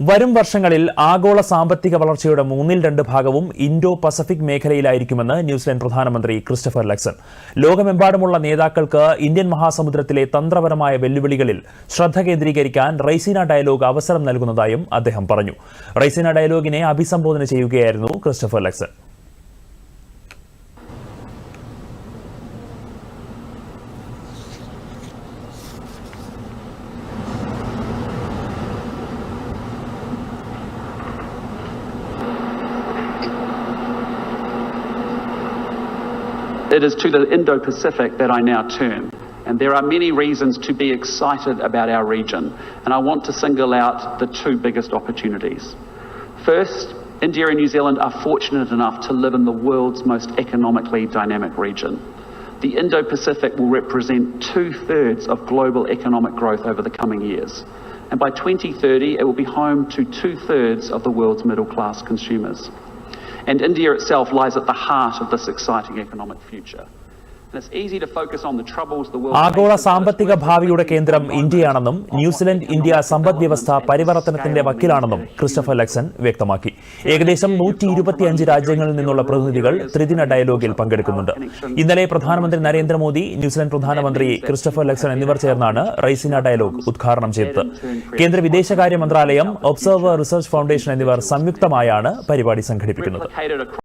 വരും വർഷങ്ങളിൽ ആഗോള സാമ്പത്തിക വളർച്ചയുടെ മൂന്നിൽ രണ്ട് ഭാഗവും ഇൻഡോ പസഫിക് മേഖലയിലായിരിക്കുമെന്ന് ന്യൂസിലൻഡ് പ്രധാനമന്ത്രി ക്രിസ്റ്റഫർ ലക്സൺ. ലോകമെമ്പാടുമുള്ള നേതാക്കൾക്ക് ഇന്ത്യൻ മഹാസമുദ്രത്തിലെ തന്ത്രപരമായ വെല്ലുവിളികളിൽ ശ്രദ്ധ കേന്ദ്രീകരിക്കാൻ റൈസീന ഡയലോഗ് അവസരം നൽകുന്നതായും അദ്ദേഹം പറഞ്ഞു. റൈസീന ഡയലോഗിനെ അഭിസംബോധന ചെയ്യുകയായിരുന്നു Christopher Luxon. It is to the Indo Pacific that I now turn. And there are many reasons to be excited about our region. And I want to single out the two biggest opportunities. First, India and New Zealand are fortunate enough to live in the world's most economically dynamic region. The Indo Pacific will represent two thirds of global economic growth over the coming years. And by 2030, it will be home to two thirds of the world's middle class consumers. And India itself lies at the heart of this exciting economic future. ആഗോള സാമ്പത്തിക ഭാവിയുടെ കേന്ദ്രം ഇന്ത്യയാണെന്നും New Zealand India സമ്പദ് വ്യവസ്ഥ പരിവർത്തനത്തിന്റെ വക്കിലാണെന്നും Christopher Luxon വ്യക്തമാക്കി. ഏകദേശം നൂറ്റി ഇരുപത്തിയഞ്ച് രാജ്യങ്ങളിൽ നിന്നുള്ള പ്രതിനിധികൾ ത്രിദിന ഡയലോഗിൽ പങ്കെടുക്കുന്നുണ്ട്. ഇന്നലെ പ്രധാനമന്ത്രി നരേന്ദ്രമോദി ന്യൂസിലൻഡ് പ്രധാനമന്ത്രി ക്രിസ്റ്റഫർ ലക്സൺ എന്നിവർ ചേർന്നാണ് റൈസിന ഡയലോഗ് ഉദ്ഘാടനം ചെയ്തത്. കേന്ദ്ര വിദേശകാര്യ മന്ത്രാലയം ഒബ്സർവർ റിസർച്ച് ഫൗണ്ടേഷൻ എന്നിവർ സംയുക്തമായാണ് പരിപാടി സംഘടിപ്പിക്കുന്നത്.